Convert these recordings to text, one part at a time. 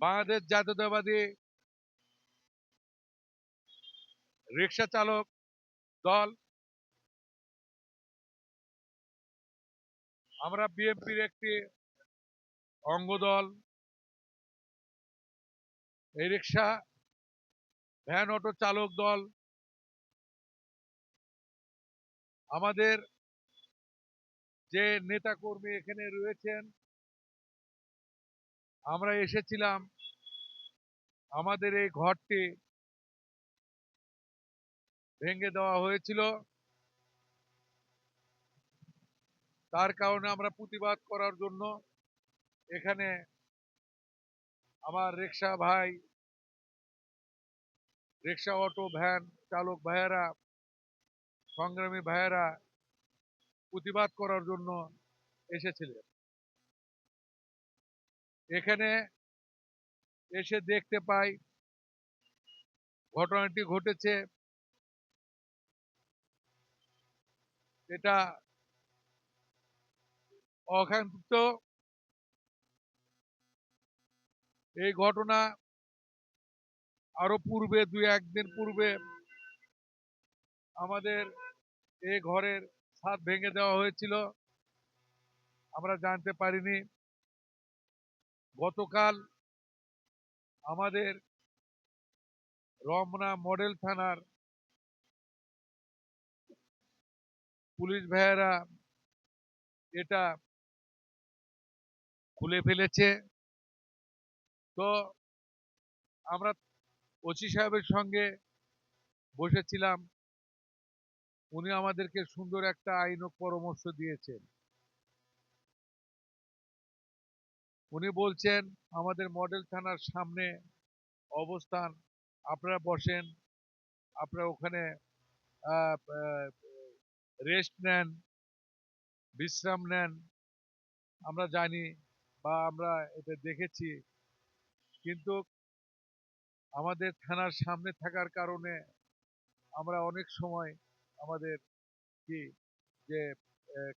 বাংলাদেশ জাতীয়তাবাদী রিক্সা চালক দল। আমরা বিএনপির একটি অঙ্গদল। এই রিক্সা ভ্যান অটো চালক দল। আমাদের যে নেতাকর্মী এখানে রয়েছেন আমরা এসেছিলাম আমাদের এই ঘরটি ভেঙে দেওয়া হয়েছিল। তার কারণে আমরা প্রতিবাদ করার জন্য এখানে আমার রিক্সা ভাই, রিক্সা অটো ভ্যান চালক ভাইয়েরা, সংগ্রামী ভাইয়েরা প্রতিবাদ করার জন্য এসেছিলেন। এখানে এসে দেখতে পাই ঘটনাটি ঘটেছে। এটা অকাঙ্ক্ষিত এই ঘটনা আরও পূর্বে, দুই একদিন পূর্বে আমাদের এই ঘরের ছাদ ভেঙে দেওয়া হয়েছিল। আমরা জানতে পারিনি। গতকাল আমাদের রমনা মডেল থানার পুলিশ ভাইয়েরা এটা খুলে ফেলেছে। তো আমরা ওসি সাহেবের সঙ্গে বসেছিলাম। উনি আমাদেরকে সুন্দর একটা আইন পরামর্শ দিয়েছেন। উনি বলছেন, আমাদের মডেল থানার সামনে অবস্থান, আপনারা বসেন, আপনারা ওখানে রেস্ট নেন, বিশ্রাম নেন, আমরা জানি বা আমরা এটা দেখেছি, কিন্তু আমাদের থানার সামনে থাকার কারণে আমরা অনেক সময় আমাদের কি যে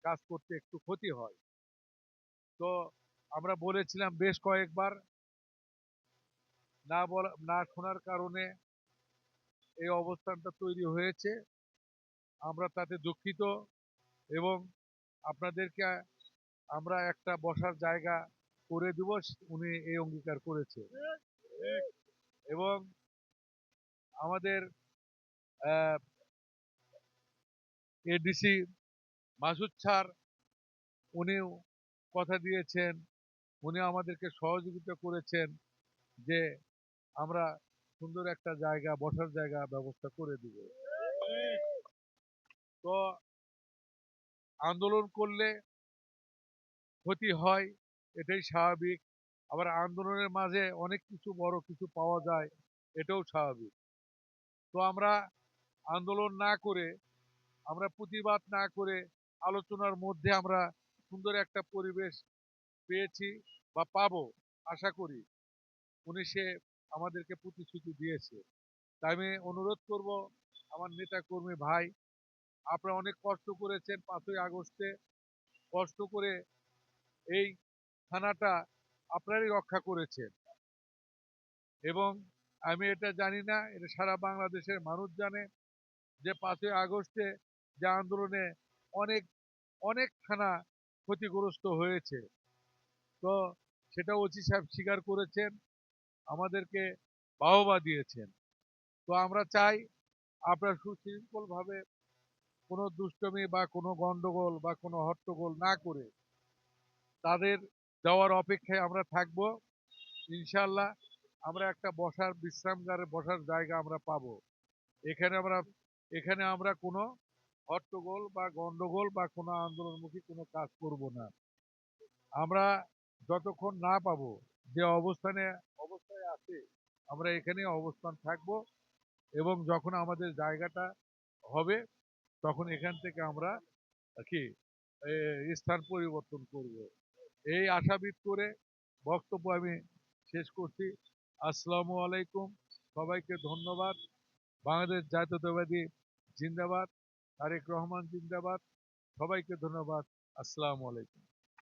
কাজ করতে একটু ক্ষতি হয়। তো আমরা বলেছিলাম বেশ কয়েকবার, না বলা, না শোনার কারণে এই অবস্থানটা তৈরি হয়েছে। আমরা তাতে দুঃখিত এবং আপনাদেরকে আমরা একটা বসার জায়গা করে দেব, উনি এই অঙ্গীকার করেছে। এবং আমাদের এডিসি মাসুদ স্যার, উনিও কথা দিয়েছেন। উনি আমাদেরকে সহযোগিতা করেছেন যে আমরা সুন্দর একটা জায়গা, বসার জায়গা ব্যবস্থা করে দিব। তো আন্দোলন করলে ক্ষতি হয়, এটাই স্বাভাবিক। আবার আন্দোলনের মাঝে অনেক কিছু বড় কিছু পাওয়া যায়, এটাও স্বাভাবিক। তো আমরা আন্দোলন না করে, আমরা প্রতিবাদ না করে আলোচনার মধ্যে আমরা সুন্দর একটা পরিবেশ পেয়েছি বা পাবো, আশা করি। উনি সে আমাদেরকে প্রতিশ্রুতি দিয়েছে। তাই আমি অনুরোধ করব আমার নেতা কর্মী ভাই, আপনারা অনেক কষ্ট করেছেন পাঁচই আগস্টে। কষ্ট করে এই থানাটা আপনারই রক্ষা করেছেন এবং আমি এটা জানি না, এটা সারা বাংলাদেশের মানুষ জানে যে পাঁচই আগস্টে যে আন্দোলনে অনেক অনেক থানা ক্ষতিগ্রস্ত হয়েছে। তো সেটা ওসি সাহেব স্বীকার করেছেন, আমাদেরকে বাহবা দিয়েছেন। তো আমরা চাই আপনার সুশৃঙ্খলভাবে কোনো দুষ্টমি বা কোনো গন্ডগোল বা কোনো হট্টগোল না করে তাদের দেওয়ার অপেক্ষায় আমরা থাকব। ইনশাল্লাহ আমরা একটা বসার বিশ্রামগারে বসার জায়গা আমরা পাব। এখানে আমরা এখানে আমরা কোনো হট্টগোল বা গন্ডগোল বা কোনো আন্দোলনমুখী কোনো কাজ করব না। আমরা যতক্ষণ না পাবো, যে অবস্থানে, অবস্থায় আছে, আমরা এখানে অবস্থান থাকব এবং যখন আমাদের জায়গাটা হবে, তখন এখান থেকে আমরা কি স্থান পরিবর্তন করব। এই আশাবিদ করে বক্তব্য আমি শেষ করছি। আসসালামু আলাইকুম। সবাইকে ধন্যবাদ। বাংলাদেশ জাতীয়তাবাদী জিন্দাবাদ। তারেক রহমান জিন্দাবাদ। সবাইকে ধন্যবাদ। আসসালামু আলাইকুম।